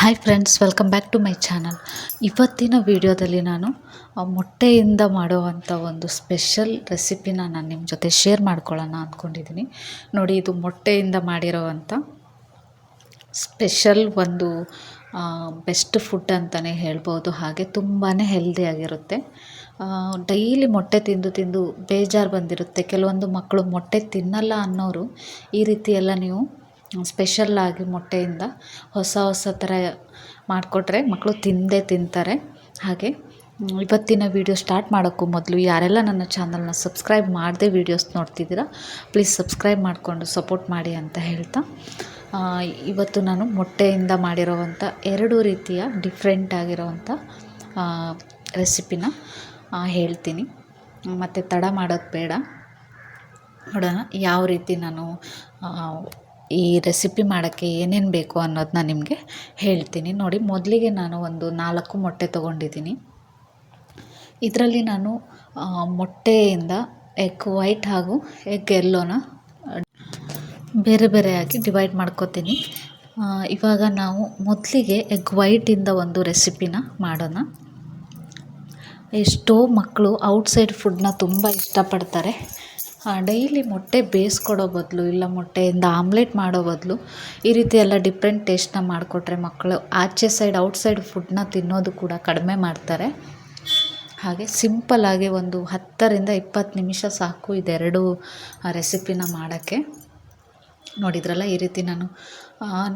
Hi friends welcome back to my channel ಇವತ್ತಿನ ವಿಡಿಯೋದಲ್ಲಿ ನಾನು ಮೊಟ್ಟೆಯಿಂದ ಮಾಡುವಂಥ ಒಂದು ಸ್ಪೆಷಲ್ ರೆಸಿಪಿನ ನಾನು ನಿಮ್ಮ ಜೊತೆ ಶೇರ್ ಮಾಡ್ಕೊಳ್ಳೋಣ ಅಂದ್ಕೊಂಡಿದ್ದೀನಿ ನೋಡಿ, ಇದು ಮೊಟ್ಟೆಯಿಂದ ಮಾಡಿರೋವಂಥ ಸ್ಪೆಷಲ್ ಒಂದು ಬೆಸ್ಟ್ ಫುಡ್ ಅಂತಲೇ ಹೇಳ್ಬೋದು. ಹಾಗೆ ತುಂಬಾ ಹೆಲ್ದಿಯಾಗಿರುತ್ತೆ ಡೈಲಿ ಮೊಟ್ಟೆ ತಿಂದು ತಿಂದು ಬೇಜಾರು ಬಂದಿರುತ್ತೆ. ಕೆಲವೊಂದು ಮಕ್ಕಳು ಮೊಟ್ಟೆ ತಿನ್ನಲ್ಲ ಅನ್ನೋರು ಈ ರೀತಿ ಎಲ್ಲ ನೀವು ಸ್ಪೆಷಲ್ಲಾಗಿ ಮೊಟ್ಟೆಯಿಂದ ಹೊಸ ಹೊಸ ಥರ ಮಾಡಿಕೊಟ್ರೆ ಮಕ್ಕಳು ತಿಂದೇ ತಿಂತಾರೆ. ಹಾಗೆ, ಇವತ್ತಿನ ವಿಡಿಯೋ ಸ್ಟಾರ್ಟ್ ಮಾಡೋಕ್ಕೂ ಮೊದಲು ಯಾರೆಲ್ಲ ನನ್ನ ಚಾನಲ್ನ ಸಬ್ಸ್ಕ್ರೈಬ್ ಮಾಡದೆ ವೀಡಿಯೋಸ್ ನೋಡ್ತಿದ್ದೀರಾ ಪ್ಲೀಸ್ ಸಬ್ಸ್ಕ್ರೈಬ್ ಮಾಡಿಕೊಂಡು ಸಪೋರ್ಟ್ ಮಾಡಿ ಅಂತ ಹೇಳ್ತಾ ಇವತ್ತು ನಾನು ಮೊಟ್ಟೆಯಿಂದ ಮಾಡಿರೋವಂಥ ಎರಡು ರೀತಿಯ ಡಿಫ್ರೆಂಟ್ ಆಗಿರೋವಂಥ ರೆಸಿಪಿನ ಹೇಳ್ತೀನಿ. ಮತ್ತು ತಡ ಮಾಡೋದು ಬೇಡ. ನೋಡೋಣ, ಯಾವ ರೀತಿ ನಾನು ಈ ರೆಸಿಪಿ ಮಾಡೋಕ್ಕೆ ಏನೇನು ಬೇಕು ಅನ್ನೋದನ್ನ ನಿಮಗೆ ಹೇಳ್ತೀನಿ. ನೋಡಿ, ಮೊದಲಿಗೆ ನಾನು ಒಂದು ನಾಲ್ಕು ಮೊಟ್ಟೆ ತೊಗೊಂಡಿದ್ದೀನಿ. ಇದರಲ್ಲಿ ನಾನು ಮೊಟ್ಟೆಯಿಂದ ಎಗ್ ವೈಟ್ ಹಾಗೂ ಎಗ್ ಎಲ್ಲೋನ ಬೇರೆ ಬೇರೆಯಾಗಿ ಡಿವೈಡ್ ಮಾಡ್ಕೋತೀನಿ. ಇವಾಗ ನಾವು ಮೊದಲಿಗೆ ಎಗ್ ವೈಟಿಂದ ಒಂದು ರೆಸಿಪಿನ ಮಾಡೋಣ. ಎಷ್ಟೋ ಮಕ್ಕಳು ಔಟ್ಸೈಡ್ ಫುಡ್ನ ತುಂಬ ಇಷ್ಟಪಡ್ತಾರೆ. ಡೈಲಿ ಮೊಟ್ಟೆ ಬೇಯಿಸ್ಕೊಡೋ ಬದಲು ಇಲ್ಲ ಮೊಟ್ಟೆಯಿಂದ ಆಮ್ಲೆಟ್ ಮಾಡೋ ಬದಲು ಈ ರೀತಿ ಎಲ್ಲ ಡಿಫ್ರೆಂಟ್ ಟೇಸ್ಟ್ನ ಮಾಡಿಕೊಟ್ರೆ ಮಕ್ಕಳು ಆಚೆ ಸೈಡ್ ಔಟ್ಸೈಡ್ ಫುಡ್ನ ತಿನ್ನೋದು ಕೂಡ ಕಡಿಮೆ ಮಾಡ್ತಾರೆ. ಹಾಗೆ ಸಿಂಪಲ್ಲಾಗಿ ಒಂದು ಹತ್ತರಿಂದ ಇಪ್ಪತ್ತು ನಿಮಿಷ ಸಾಕು ಇದೆರಡು ರೆಸಿಪಿನ ಮಾಡೋಕ್ಕೆ. ನೋಡಿದ್ರಲ್ಲ ಈ ರೀತಿ ನಾನು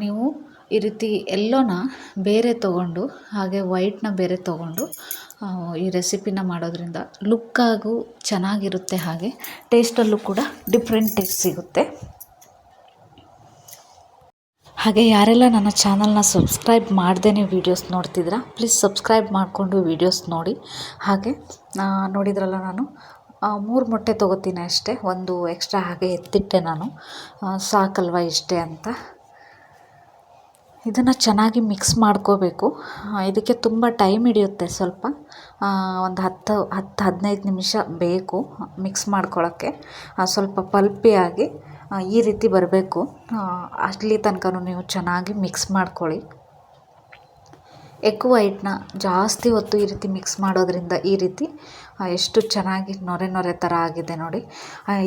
ನೀವು ಈ ರೀತಿ ಎಲ್ಲೋನ ಬೇರೆ ತೊಗೊಂಡು ಹಾಗೆ ವೈಟ್ನ ಬೇರೆ ತೊಗೊಂಡು ಈ ರೆಸಿಪಿನ ಮಾಡೋದ್ರಿಂದ ಲುಕ್ಕಾಗೂ ಚೆನ್ನಾಗಿರುತ್ತೆ ಹಾಗೆ. ಟೇಸ್ಟಲ್ಲೂ ಕೂಡ ಡಿಫ್ರೆಂಟ್ ಟೇಸ್ಟ್ ಸಿಗುತ್ತೆ. ಹಾಗೆ ಯಾರೆಲ್ಲ ನನ್ನ ಚಾನಲ್ನ ಸಬ್ಸ್ಕ್ರೈಬ್ ಮಾಡ್ದೇ ವೀಡಿಯೋಸ್ ನೋಡ್ತಿದ್ದೀರಾ ಪ್ಲೀಸ್ ಸಬ್ಸ್ಕ್ರೈಬ್ ಮಾಡಿಕೊಂಡು ವೀಡಿಯೋಸ್ ನೋಡಿ. ಹಾಗೆ ನೋಡಿದ್ರಲ್ಲ ನಾನು ಮೂರು ಮೊಟ್ಟೆ ತೊಗೋತೀನಿ ಅಷ್ಟೇ. ಒಂದು ಎಕ್ಸ್ಟ್ರಾ ಹಾಗೆ ಎತ್ತಿಟ್ಟೆ ನಾನು. ಸಾಕಲ್ವ ಇಷ್ಟೇ ಅಂತ. ಇದನ್ನು ಚೆನ್ನಾಗಿ ಮಿಕ್ಸ್ ಮಾಡ್ಕೋಬೇಕು. ಇದಕ್ಕೆ ತುಂಬ ಟೈಮ್ ಹಿಡಿಯುತ್ತೆ ಸ್ವಲ್ಪ. ಒಂದು ಹತ್ತು ಹತ್ತು, ಹದಿನೈದು ನಿಮಿಷ ಬೇಕು ಮಿಕ್ಸ್ ಮಾಡ್ಕೊಳ್ಳೋಕ್ಕೆ ಸ್ವಲ್ಪ ಪಲ್ಪಿಯಾಗಿ ಈ ರೀತಿ ಬರಬೇಕು. ಅಲ್ಲಿ ತನಕನೂ ನೀವು ಚೆನ್ನಾಗಿ ಮಿಕ್ಸ್ ಮಾಡ್ಕೊಳ್ಳಿ. ಎಗ್ ವೈಟ್ನ ಜಾಸ್ತಿ ಹೊತ್ತು ಈ ರೀತಿ ಮಿಕ್ಸ್ ಮಾಡೋದ್ರಿಂದ ಈ ರೀತಿ ಎಷ್ಟು ಚೆನ್ನಾಗಿ ನೊರೆ ನೊರೆ ಥರ ಆಗಿದೆ ನೋಡಿ.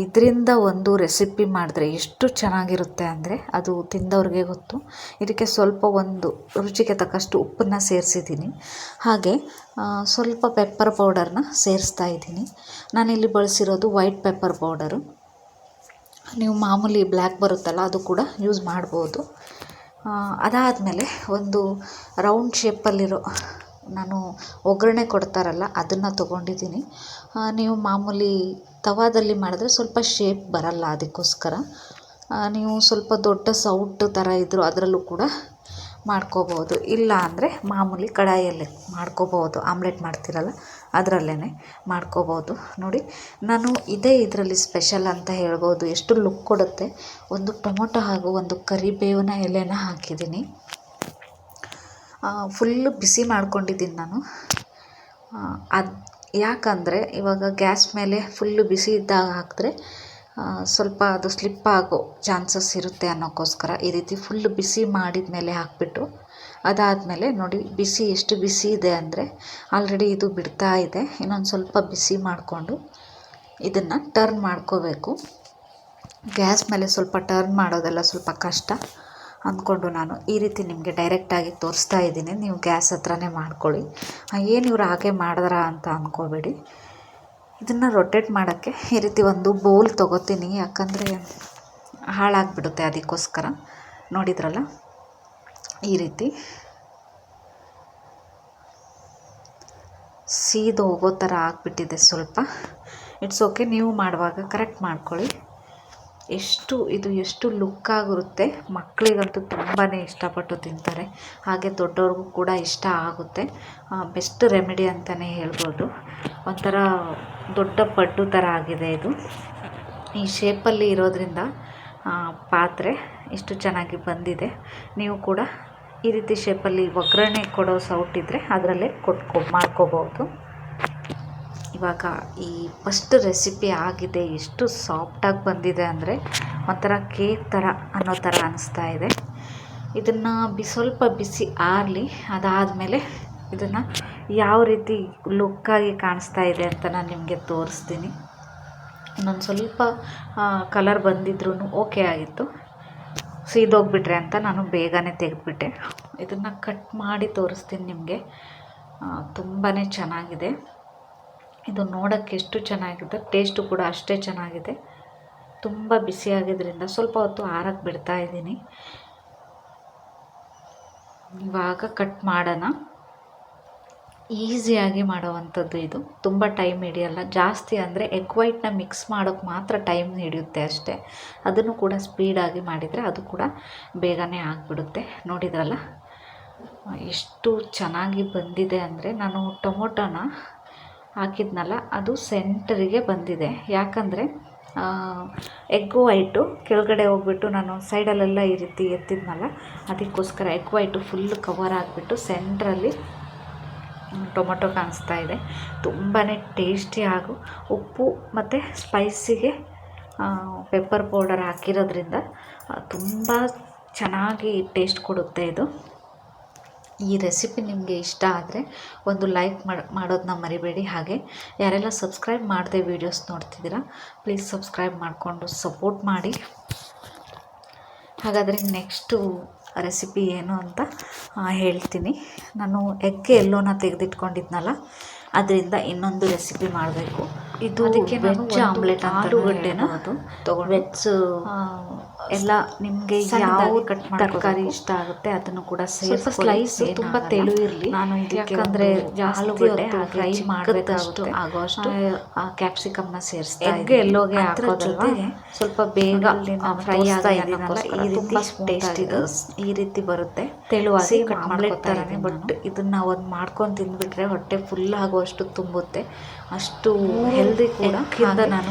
ಇದರಿಂದ ಒಂದು ರೆಸಿಪಿ ಮಾಡಿದ್ರೆ ಎಷ್ಟು ಚೆನ್ನಾಗಿರುತ್ತೆ ಅಂದರೆ ಅದು ತಿಂದವ್ರಿಗೆ ಗೊತ್ತು. ಇದಕ್ಕೆ ಸ್ವಲ್ಪ ಒಂದು ರುಚಿಗೆ ತಕ್ಕಷ್ಟು ಉಪ್ಪನ್ನು ಸೇರಿಸಿದ್ದೀನಿ. ಹಾಗೆ ಸ್ವಲ್ಪ ಪೆಪ್ಪರ್ ಪೌಡರ್ನ ಸೇರಿಸ್ತಾ ಇದ್ದೀನಿ. ನಾನಿಲ್ಲಿ ಬಳಸಿರೋದು ವೈಟ್ ಪೆಪ್ಪರ್ ಪೌಡರು ನೀವು ಮಾಮೂಲಿ ಬ್ಲ್ಯಾಕ್ ಬರುತ್ತಲ್ಲ, ಅದು ಕೂಡ ಯೂಸ್ ಮಾಡ್ಬೋದು. ಅದಾದಮೇಲೆ ಒಂದು ರೌಂಡ್ ಶೇಪಲ್ಲಿರೋ ನಾನು ಒಗ್ಗರಣೆ ಕೊಡ್ತಾರಲ್ಲ, ಅದನ್ನು ತೊಗೊಂಡಿದ್ದೀನಿ. ನೀವು ಮಾಮೂಲಿ ತವಾದಲ್ಲಿ ಮಾಡಿದ್ರೆ ಸ್ವಲ್ಪ ಶೇಪ್ ಬರಲ್ಲ ಅದಕ್ಕೋಸ್ಕರ. ನೀವು ಸ್ವಲ್ಪ ದೊಡ್ಡ ಸೌಟು ಥರ ಇದ್ದರೂ ಅದರಲ್ಲೂ ಕೂಡ ಮಾಡ್ಕೋಬೋದು ಇಲ್ಲ ಅಂದರೆ ಮಾಮೂಲಿ ಕಡಾಯಲ್ಲೇ ಮಾಡ್ಕೋಬೋದು ಆಮ್ಲೆಟ್ ಮಾಡ್ತೀರಲ್ಲ ಅದರಲ್ಲೇ ಮಾಡ್ಕೋಬೋದು ನೋಡಿ, ನಾನು ಇದೇ ಇದರಲ್ಲಿ ಸ್ಪೆಷಲ್ ಅಂತ ಹೇಳ್ಬೋದು. ಎಷ್ಟು ಲುಕ್ ಕೊಡುತ್ತೆ. ಒಂದು ಟೊಮೊಟೊ ಹಾಗೂ ಒಂದು ಕರಿಬೇವಿನ ಎಲೆನ ಹಾಕಿದ್ದೀನಿ. ಫುಲ್ಲು ಬಿಸಿ ಮಾಡ್ಕೊಂಡಿದ್ದೀನಿ ನಾನು. ಅದು ಯಾಕಂದರೆ ಇವಾಗ ಗ್ಯಾಸ್ ಮೇಲೆ ಫುಲ್ಲು ಬಿಸಿ ಇದ್ದಾಗ ಹಾಕಿದ್ರೆ ಸ್ವಲ್ಪ ಅದು ಸ್ಲಿಪ್ ಆಗೋ ಚಾನ್ಸಸ್ ಇರುತ್ತೆ ಅನ್ನೋಕ್ಕೋಸ್ಕರ ಈ ರೀತಿ ಫುಲ್ ಬಿಸಿ ಮಾಡಿದ ಮೇಲೆ ಹಾಕಿಬಿಟ್ಟು, ಅದಾದಮೇಲೆ ನೋಡಿ ಬಿಸಿ ಎಷ್ಟು ಬಿಸಿ ಇದೆ ಅಂದರೆ ಆಲ್ರೆಡಿ ಇದು ಬಿಡ್ತಾ ಇದೆ. ಇನ್ನೊಂದು ಸ್ವಲ್ಪ ಬಿಸಿ ಮಾಡಿಕೊಂಡು ಇದನ್ನು ಟರ್ನ್ ಮಾಡ್ಕೋಬೇಕು. ಗ್ಯಾಸ್ ಮೇಲೆ ಸ್ವಲ್ಪ ಟರ್ನ್ ಮಾಡೋದೆಲ್ಲ ಸ್ವಲ್ಪ ಕಷ್ಟ. ಅಂದ್ಕೊಂಡು ನಾನು ಈ ರೀತಿ ನಿಮಗೆ ಡೈರೆಕ್ಟಾಗಿ ತೋರಿಸ್ತಾ ಇದ್ದೀನಿ. ನೀವು ಗ್ಯಾಸ್ ಹತ್ರನೇ ಮಾಡ್ಕೊಳ್ಳಿ. ಏನು ಇವ್ರು ಹಾಗೆ ಮಾಡಿದ್ರ ಅಂತ ಅಂದ್ಕೋಬೇಡಿ ಇದನ್ನು ರೊಟೇಟ್ ಮಾಡೋಕ್ಕೆ ಈ ರೀತಿ ಒಂದು ಬೌಲ್ ತೊಗೋತೀನಿ. ಯಾಕಂದರೆ ಹಾಳಾಗಿಬಿಡುತ್ತೆ ಅದಕ್ಕೋಸ್ಕರ. ನೋಡಿದ್ರಲ್ಲ? ಈ ರೀತಿ. ಸೀದು ಹೋಗೋ ಥರ ಆಗಿಬಿಟ್ಟಿದೆ ಸ್ವಲ್ಪ. ಇಟ್ಸ್ ಓಕೆ ನೀವು ಮಾಡುವಾಗ ಕರೆಕ್ಟ್ ಮಾಡ್ಕೊಳ್ಳಿ. ಎಷ್ಟು ಇದು ಎಷ್ಟು ಲುಕ್ಕಾಗಿರುತ್ತೆ ಮಕ್ಕಳಿಗಂತೂ ತುಂಬಾ ಇಷ್ಟಪಟ್ಟು ತಿಂತಾರೆ. ಹಾಗೆ ದೊಡ್ಡವ್ರಿಗೂ ಕೂಡ ಇಷ್ಟ ಆಗುತ್ತೆ. ಬೆಸ್ಟ್ ರೆಮಿಡಿ ಅಂತಲೇ ಹೇಳ್ಬೋದು. ಒಂಥರ ದೊಡ್ಡ ಪಡ್ಡು ಥರ ಆಗಿದೆ ಇದು. ಈ ಶೇಪಲ್ಲಿ ಇರೋದ್ರಿಂದ ಪಾತ್ರೆ ಇಷ್ಟು ಚೆನ್ನಾಗಿ ಬಂದಿದೆ. ನೀವು ಕೂಡ ಈ ರೀತಿ ಶೇಪಲ್ಲಿ ಒಗ್ಗರಣೆ ಕೊಡೋ ಸೌಟಿದ್ದರೆ ಅದರಲ್ಲೇ ಕೊಟ್ಕೊ, ಮಾಡ್ಕೋಬೋದು. ಇವಾಗ ಈ ಫಸ್ಟ್ ರೆಸಿಪಿ ಆಗಿದೆ, ಎಷ್ಟು ಸಾಫ್ಟಾಗಿ ಬಂದಿದೆ ಅಂದರೆ ಒಂಥರ ಕೇಕ್ ಥರ ಅನ್ನೋ ಥರ ಅನಿಸ್ತಾ ಇದೆ. ಇದನ್ನು ಬಿ ಸ್ವಲ್ಪ ಬಿಸಿ ಆರಲಿ, ಅದಾದಮೇಲೆ ಇದನ್ನು ಯಾವ ರೀತಿ ಲುಕ್ಕಾಗಿ ಕಾಣಿಸ್ತಾ ಇದೆ ಅಂತ ನಾನು ನಿಮಗೆ ತೋರಿಸ್ತೀನಿ. ಇನ್ನೊಂದು ಸ್ವಲ್ಪ ಕಲರ್ ಬಂದಿದ್ರೂ ಓಕೆ ಆಗಿತ್ತು. ಸೀದೋಗ್ಬಿಟ್ರೆ ಅಂತ ನಾನು ಬೇಗನೆ ತೆಗೆದುಬಿಟ್ಟೆ. ಇದನ್ನು ಕಟ್ ಮಾಡಿ ತೋರಿಸ್ತೀನಿ ನಿಮಗೆ. ತುಂಬಾ ಚೆನ್ನಾಗಿದೆ. ಇದು ನೋಡೋಕ್ಕೆ ಎಷ್ಟು ಚೆನ್ನಾಗಿದೆ ಟೇಸ್ಟು ಕೂಡ ಅಷ್ಟೇ ಚೆನ್ನಾಗಿದೆ. ತುಂಬ ಬಿಸಿಯಾಗಿದ್ದರಿಂದ ಸ್ವಲ್ಪ ಹೊತ್ತು ಆರಕ್ಕೆ ಬಿಡ್ತಾ ಇದ್ದೀನಿ. ಇವಾಗ ಕಟ್ ಮಾಡೋಣ. ಈಸಿಯಾಗಿ ಮಾಡೋವಂಥದ್ದು ಇದು. ತುಂಬ ಟೈಮ್ ಹಿಡಿಯಲ್ಲ. ಜಾಸ್ತಿ ಅಂದರೆ ಎಗ್ ವೈಟ್ನ ಮಿಕ್ಸ್ ಮಾಡೋಕ್ಕೆ ಮಾತ್ರ ಟೈಮ್ ಹಿಡಿಯುತ್ತೆ ಅಷ್ಟೇ. ಅದನ್ನು ಕೂಡ ಸ್ಪೀಡಾಗಿ ಮಾಡಿದರೆ ಅದು ಕೂಡ ಬೇಗನೆ ಆಗಿಬಿಡುತ್ತೆ. ನೋಡಿದ್ರಲ್ಲ? ಎಷ್ಟು ಚೆನ್ನಾಗಿ ಬಂದಿದೆ ಅಂದರೆ ನಾನು ಟೊಮೊಟೊನ ಹಾಕಿದ್ನಲ್ಲ, ಅದು ಸೆಂಟರಿಗೆ ಬಂದಿದೆ. ಯಾಕಂದರೆ ಎಗ್ ವೈಟು ಕೆಳಗಡೆ ಹೋಗ್ಬಿಟ್ಟು ನಾನು ಸೈಡಲ್ಲೆಲ್ಲ ಈ ರೀತಿ ಎತ್ತಿದ್ನಲ್ಲ, ಅದಕ್ಕೋಸ್ಕರ ಎಗ್ ವೈಟು ಫುಲ್ ಕವರ್ ಆಗಿಬಿಟ್ಟು ಸೆಂಟ್ರಲ್ಲಿ ಟೊಮೊಟೊ ಕಾಣಿಸ್ತಾ ಇದೆ. ತುಂಬಾ ಟೇಸ್ಟಿ ಹಾಗೂ ಉಪ್ಪು ಮತ್ತು ಸ್ಪೈಸಿಗೆ ಪೆಪ್ಪರ್ ಪೌಡರ್ ಹಾಕಿರೋದ್ರಿಂದ ತುಂಬ ಚೆನ್ನಾಗಿ ಟೇಸ್ಟ್ ಕೊಡುತ್ತೆ ಇದು. ಈ ರೆಸಿಪಿ ನಿಮಗೆ ಇಷ್ಟ ಆದರೆ ಒಂದು ಲೈಕ್ ಮಾಡಿ ಮಾಡೋದನ್ನ ಮರಿಬೇಡಿ. ಹಾಗೆ ಯಾರೆಲ್ಲ ಸಬ್ಸ್ಕ್ರೈಬ್ ಮಾಡದೆ ವೀಡಿಯೋಸ್ ನೋಡ್ತಿದ್ದೀರಾ ಪ್ಲೀಸ್ ಸಬ್ಸ್ಕ್ರೈಬ್ ಮಾಡಿಕೊಂಡು ಸಪೋರ್ಟ್ ಮಾಡಿ. ಹಾಗಾದರೆ ನೆಕ್ಸ್ಟು ರೆಸಿಪಿ ಏನು ಅಂತ ಹೇಳ್ತೀನಿ. ನಾನು ಎಗ್ ಎಲ್ಲೋನ ತೆಗೆದಿಟ್ಕೊಂಡಿದ್ನಲ್ಲ ಅದರಿಂದ ಇನ್ನೊಂದು ರೆಸಿಪಿ ಮಾಡಬೇಕು. ಇದು ಅದಕ್ಕೆ ವೆಜ್ ಆಮ್ಲೆಟ್ ಆಲೂಗಡ್ಡೆನ ತಗೊಂಡು ವೆಜ್ ಎಲ್ಲ ನಿಮಗೆ ಯಾವ ಕಟ್ ತರಕಾರಿ ಇಷ್ಟ ಆಗುತ್ತೆ ಅದನ್ನು ಕೂಡ ಸ್ವಲ್ಪ ಸ್ಲೈಸ್ ತುಂಬ ತೆಳು ಇರಲಿ. ನಾನು ಯಾಕಂದ್ರೆ ಆಲೂಗಡ್ಡೆ ಫ್ರೈ ಮಾಡಬೇಕಷ್ಟು ಆಗೋಷ್ಟು ಕ್ಯಾಪ್ಸಿಕಮ್ನ ಸೇರಿಸ್ತಾ ಎಗ್ ಎಲ್ಲೋಗೆ ಹಾಕೋದಲ್ವಾ? ಸ್ವಲ್ಪ ಬೇಗ ಫ್ರೈ ಆಗಿದ್ದೀನಲ್ಲ ಈ ರೀತಿ ಟೇಸ್ಟ್ ಇದೆ. ಈ ರೀತಿ ಬರುತ್ತೆ. ತೆಳುವಾಗಿ ಕಟ್ ಮಾಡ್ಕೊತಾರೆ ಬಟ್ ಇದನ್ನ ಒಂದು ಮಾಡ್ಕೊಂಡು ತಿಂದ್ಬಿಟ್ರೆ ಹೊಟ್ಟೆ ಫುಲ್ ಆಗುವಷ್ಟು ತುಂಬುತ್ತೆ. ಅಷ್ಟು ಹೆಲ್ದಿ ಕೂಡ ನಾನು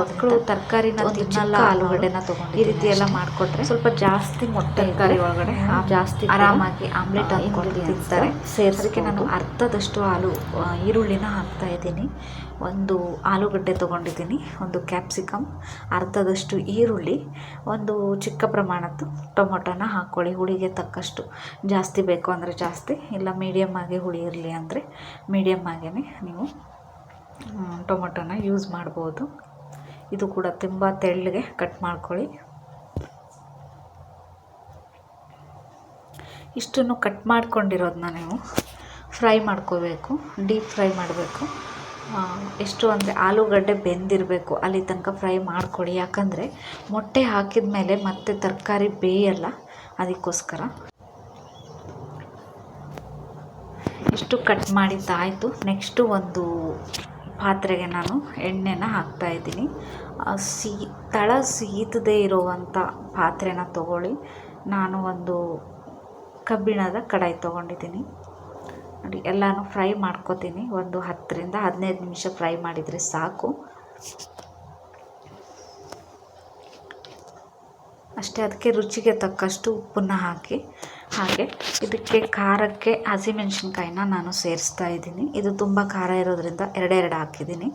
ಮಕ್ಕಳು ತರಕಾರಿನ ತಿನ್ನಲ್ಲ ಆಲೂಗಡ್ಡೆನ ತಗೊಂಡು ಈ ರೀತಿ ಎಲ್ಲ ಮಾಡಿಕೊಟ್ರೆ ಸ್ವಲ್ಪ ಜಾಸ್ತಿ ಮೊಟ್ಟೆ ತರಕಾರಿ ಒಳಗಡೆ ಜಾಸ್ತಿ ಆರಾಮಾಗಿ ಆಮ್ಲೆಟ್ ಹಾಕೊಂಡು ತಿಂತಾರೆ. ಸೇರಿಸೋದಕ್ಕೆ ನಾನು ಅರ್ಧದಷ್ಟು ಆಲೂ ಈರುಳ್ಳಿನ ಹಾಕ್ತಾ ಇದ್ದೀನಿ. ಒಂದು ಆಲೂಗಡ್ಡೆ ತೊಗೊಂಡಿದ್ದೀನಿ, ಒಂದು ಕ್ಯಾಪ್ಸಿಕಮ್ ಅರ್ಧದಷ್ಟು ಈರುಳ್ಳಿ, ಒಂದು ಚಿಕ್ಕ ಪ್ರಮಾಣದ್ದು ಟೊಮೊಟೊನ ಹಾಕ್ಕೊಳ್ಳಿ ಹುಳಿಗೆ ತಕ್ಕಷ್ಟು ಜಾಸ್ತಿ ಬೇಕು ಅಂದರೆ ಜಾಸ್ತಿ, ಇಲ್ಲ ಮೀಡಿಯಮ್ ಆಗಿ ಹುಳಿ ಇರಲಿ ಅಂದರೆ ಮೀಡಿಯಮ್ ಆಗೇ ನೀವು ಟೊಮೊಟೊನ ಯೂಸ್ ಮಾಡ್ಬೋದು. ಇದು ಕೂಡ ತುಂಬ ತೆಳ್ಳಗೆ ಕಟ್ ಮಾಡ್ಕೊಳ್ಳಿ. ಇಷ್ಟನ್ನು ಕಟ್ ಮಾಡ್ಕೊಂಡಿರೋದನ್ನ ನೀವು ಫ್ರೈ ಮಾಡ್ಕೋಬೇಕು ಡೀಪ್ ಫ್ರೈ ಮಾಡಬೇಕು. ಎಷ್ಟು ಅಂದರೆ ಆಲೂಗಡ್ಡೆ ಬೆಂದಿರಬೇಕು. ಅಲ್ಲಿ ತನಕ ಫ್ರೈ ಮಾಡಿಕೊಡಿ. ಯಾಕಂದರೆ ಮೊಟ್ಟೆ ಹಾಕಿದ ಮೇಲೆ ಮತ್ತೆ ತರಕಾರಿ ಬೇಯಲ್ಲ. ಅದಕ್ಕೋಸ್ಕರ. ಇಷ್ಟು ಕಟ್ ಮಾಡಿದ್ದಾಯಿತು. ನೆಕ್ಸ್ಟು ಒಂದು ಪಾತ್ರೆಗೆ ನಾನು ಎಣ್ಣೆನ ಹಾಕ್ತಾಯಿದ್ದೀನಿ ಸೀ, ತಳ ಸೀತದೇ ಇರುವಂಥ ಪಾತ್ರೆನ ತಗೊಳ್ಳಿ. ನಾನು ಒಂದು ಕಬ್ಬಿಣದ ಕಡಾಯಿ ತೊಗೊಂಡಿದ್ದೀನಿ. ನೋಡಿ, ಎಲ್ಲನೂ ಫ್ರೈ ಮಾಡ್ಕೋತೀನಿ. ಒಂದು ಹತ್ತರಿಂದ ಹದಿನೈದು ನಿಮಿಷ ಫ್ರೈ ಮಾಡಿದರೆ ಸಾಕು. ಅಷ್ಟೇ, ಅದಕ್ಕೆ ರುಚಿಗೆ ತಕ್ಕಷ್ಟು ಉಪ್ಪನ್ನು ಹಾಕಿ. ಹಾಗೆ ಇದಕ್ಕೆ ಖಾರಕ್ಕೆ ಹಸಿಮೆಣ್ಸಿನ್ಕಾಯಿನ ನಾನು ಸೇರಿಸ್ತಾ ಇದ್ದೀನಿ. ಇದು ತುಂಬ ಖಾರ ಇರೋದ್ರಿಂದ ಎರಡೆರಡು ಹಾಕಿದ್ದೀನಿ.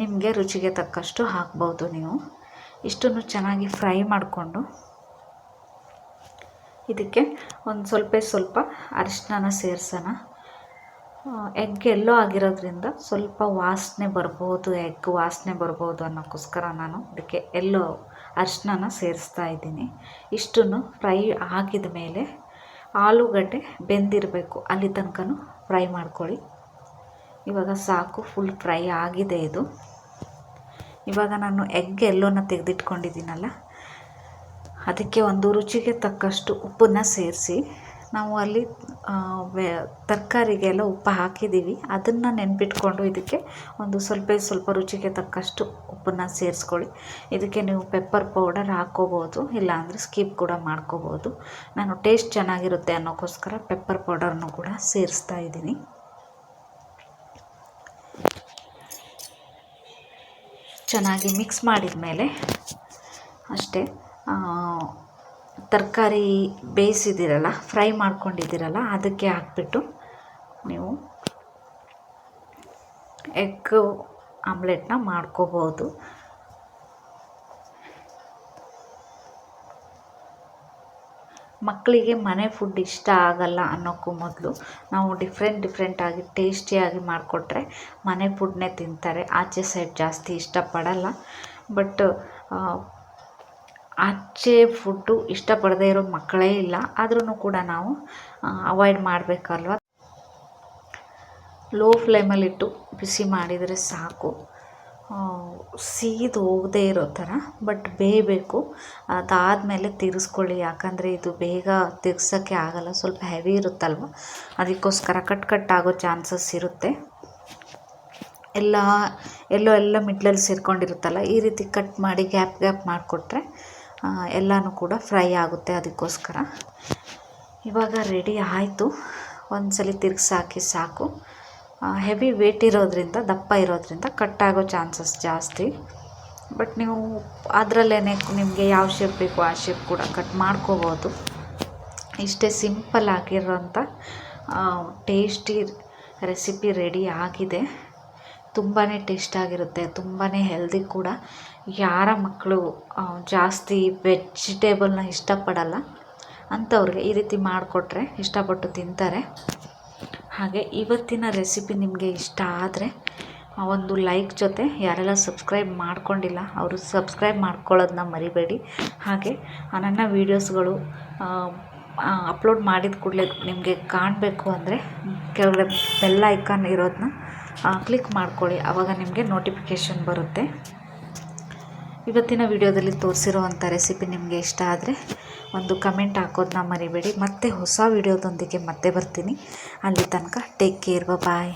ನಿಮಗೆ ರುಚಿಗೆ ತಕ್ಕಷ್ಟು ಹಾಕ್ಬೋದು ನೀವು. ಇಷ್ಟನ್ನು ಚೆನ್ನಾಗಿ ಫ್ರೈ ಮಾಡಿಕೊಂಡು ಇದಕ್ಕೆ ಒಂದು ಸ್ವಲ್ಪ ಸ್ವಲ್ಪ ಅರಿಶಿನ ಸೇರಿಸೋಣ. ಎಗ್ ಎಲ್ಲೋ ಆಗಿರೋದ್ರಿಂದ ಸ್ವಲ್ಪ ವಾಸನೆ ಬರ್ಬೋದು ಎಗ್ ವಾಸನೆ ಬರ್ಬೋದು ಅನ್ನೋಕ್ಕೋಸ್ಕರ ನಾನು ಅದಕ್ಕೆ ಎಲ್ಲೋ ಅರಿಶಿನ ಸೇರಿಸ್ತಾ ಇದ್ದೀನಿ. ಇಷ್ಟನ್ನು ಫ್ರೈ ಆಗಿದ ಮೇಲೆ ಆಲೂಗಡ್ಡೆ ಬೆಂದಿರಬೇಕು. ಅಲ್ಲಿ ತನಕ ಫ್ರೈ ಮಾಡ್ಕೊಳ್ಳಿ. ಇವಾಗ ಸಾಕು ಫುಲ್ ಫ್ರೈ ಆಗಿದೆ ಇದು. ಇವಾಗ ನಾನು ಎಗ್ ಎಲ್ಲೋನ ತೆಗೆದಿಟ್ಕೊಂಡಿದ್ದೀನಲ್ಲ, ಅದಕ್ಕೆ ಒಂದು ರುಚಿಗೆ ತಕ್ಕಷ್ಟು ಉಪ್ಪನ್ನು ಸೇರಿಸಿ. ನಾವು ಅಲ್ಲಿ ತರಕಾರಿಗೆಲ್ಲ ಉಪ್ಪು ಹಾಕಿದ್ದೀವಿ. ಅದನ್ನು ನೆನ್ಪಿಟ್ಕೊಂಡು ಇದಕ್ಕೆ ಒಂದು ಸ್ವಲ್ಪ ಸ್ವಲ್ಪ ರುಚಿಗೆ ತಕ್ಕಷ್ಟು ಉಪ್ಪನ್ನು ಸೇರಿಸ್ಕೊಳ್ಳಿ. ಇದಕ್ಕೆ ನೀವು ಪೆಪ್ಪರ್ ಪೌಡರ್ ಹಾಕ್ಕೋಬೋದು ಇಲ್ಲಾಂದರೆ ಸ್ಕಿಪ್ ಕೂಡ ಮಾಡ್ಕೋಬೋದು. ನಾನು ಟೇಸ್ಟ್ ಚೆನ್ನಾಗಿರುತ್ತೆ ಅನ್ನೋಕ್ಕೋಸ್ಕರ ಪೆಪ್ಪರ್ ಪೌಡರ್ನು ಕೂಡ ಸೇರಿಸ್ತಾ ಇದ್ದೀನಿ. ಚೆನ್ನಾಗಿ ಮಿಕ್ಸ್ ಮಾಡಿದ ಮೇಲೆ ಅಷ್ಟೇ ತರಕಾರಿ ಬೇಯಿಸಿದ್ದೀರಲ್ಲ, ಫ್ರೈ ಮಾಡ್ಕೊಂಡಿದ್ದೀರಲ್ಲ, ಅದಕ್ಕೆ ಹಾಕ್ಬಿಟ್ಟು ನೀವು ಎಗ್ ಆಮ್ಲೆಟ್ನ ಮಾಡ್ಕೋಬೋದು. ಮಕ್ಕಳಿಗೆ ಮನೆ ಫುಡ್ ಇಷ್ಟ ಆಗಲ್ಲ ಅನ್ನೋಕ್ಕೂ ಮೊದಲು ನಾವು ಡಿಫ್ರೆಂಟ್ ಡಿಫ್ರೆಂಟಾಗಿ ಟೇಸ್ಟಿಯಾಗಿ ಮಾಡಿಕೊಟ್ರೆ ಮನೆ ಫುಡ್ನೇ ತಿಂತಾರೆ. ಆಚೆ ಸೈಡ್ ಜಾಸ್ತಿ ಇಷ್ಟಪಡಲ್ಲ. ಬಟ್ ಆಚೆ ಫುಡ್ಡು ಇಷ್ಟಪಡದೇ ಇರೋ ಮಕ್ಕಳೇ ಇಲ್ಲ. ಆದ್ರೂ ಕೂಡ ನಾವು ಅವಾಯ್ಡ್ ಮಾಡಬೇಕಲ್ವ? ಲೋ ಫ್ಲೇಮಲ್ಲಿಟ್ಟು ಬಿಸಿ ಮಾಡಿದರೆ ಸಾಕು. ಸೀದು ಹೋಗದೇ ಇರೋ ಥರ ಬಟ್ ಬೇಯಬೇಕು. ಅದಾದಮೇಲೆ ತಿರ್ಗಿಸ್ಕೊಳ್ಳಿ ಯಾಕಂದರೆ ಇದು ಬೇಗ ತಿರ್ಗ್ಸೋಕ್ಕೆ ಆಗಲ್ಲ. ಸ್ವಲ್ಪ ಹೆವಿ ಇರುತ್ತಲ್ವ? ಅದಕ್ಕೋಸ್ಕರ ಕಟ್ ಕಟ್ ಆಗೋ ಚಾನ್ಸಸ್ ಇರುತ್ತೆ. ಎಲ್ಲ, ಎಲ್ಲೋ, ಎಲ್ಲ ಮಿಡ್ಲಲ್ಲಿ ಸೇರ್ಕೊಂಡಿರುತ್ತಲ್ಲ, ಈ ರೀತಿ ಕಟ್ ಮಾಡಿ ಗ್ಯಾಪ್ ಗ್ಯಾಪ್ ಮಾಡಿಕೊಟ್ರೆ ಎಲ್ಲನೂ ಕೂಡ ಫ್ರೈ ಆಗುತ್ತೆ ಅದಕ್ಕೋಸ್ಕರ. ಇವಾಗ ರೆಡಿ ಆಯಿತು. ಒಂದು ಸಲ ತಿರ್ಗಿಸಾಕಿ ಸಾಕು. ಹೆವಿ ವೇಟ್ ಇರೋದ್ರಿಂದ, ದಪ್ಪ ಇರೋದ್ರಿಂದ ಆಗೋ ಚಾನ್ಸಸ್ ಜಾಸ್ತಿ. ಬಟ್ ನೀವು ಅದರಲ್ಲೇ ನಿಮಗೆ ಯಾವ ಶೇಪ್ ಬೇಕು ಆ ಶೇಪ್ ಕೂಡ ಕಟ್ ಮಾಡ್ಕೋಬೋದು. ಇಷ್ಟೇ ಸಿಂಪಲ್ ಆಗಿರೋಂಥ ಟೇಸ್ಟಿ ರೆಸಿಪಿ ರೆಡಿ ಆಗಿದೆ. ತುಂಬಾ ಟೇಸ್ಟಾಗಿರುತ್ತೆ ತುಂಬಾ ಹೆಲ್ದಿ ಕೂಡ. ಯಾರ ಮಕ್ಕಳು ಜಾಸ್ತಿ ವೆಜಿಟೇಬಲ್ನ ಇಷ್ಟಪಡಲ್ಲ. ಅಂಥವ್ರಿಗೆ ಈ ರೀತಿ ಮಾಡಿಕೊಟ್ರೆ ಇಷ್ಟಪಟ್ಟು ತಿಂತಾರೆ. ಹಾಗೆ ಇವತ್ತಿನ ರೆಸಿಪಿ ನಿಮಗೆ ಇಷ್ಟ ಆದರೆ ಒಂದು ಲೈಕ್ ಜೊತೆ ಯಾರೆಲ್ಲ ಸಬ್ಸ್ಕ್ರೈಬ್ ಮಾಡ್ಕೊಂಡಿಲ್ಲ, ಅವರು ಸಬ್ಸ್ಕ್ರೈಬ್ ಮಾಡ್ಕೊಳ್ಳೋದನ್ನ ಮರಿಬೇಡಿ. ಹಾಗೆ ನನ್ನ ವೀಡಿಯೋಸ್ಗಳು ಅಪ್ಲೋಡ್ ಮಾಡಿದ ಕೂಡಲೇ ನಿಮಗೆ ಕಾಣಬೇಕು ಅಂದರೆ ಕೆಳಗಡೆ ಬೆಲ್ ಐಕಾನ್ ಇರೋದನ್ನ ಕ್ಲಿಕ್ ಮಾಡ್ಕೊಳ್ಳಿ. ಆವಾಗ ನಿಮಗೆ ನೋಟಿಫಿಕೇಷನ್ ಬರುತ್ತೆ. ಇವತ್ತಿನ ವಿಡಿಯೋದಲ್ಲಿ ತೋರಿಸಿರುವಂಥ ರೆಸಿಪಿ ನಿಮಗೆ ಇಷ್ಟ ಆದರೆ ಒಂದು ಕಮೆಂಟ್ ಹಾಕೋದನ್ನ ಮರಿಬೇಡಿ. ಮತ್ತೆ ಹೊಸ ವಿಡಿಯೋದೊಂದಿಗೆ ಮತ್ತೆ ಬರ್ತೀನಿ. ಅಲ್ಲಿ ತನಕ ಟೇಕ್ ಕೇರ್ ಬಾಯ್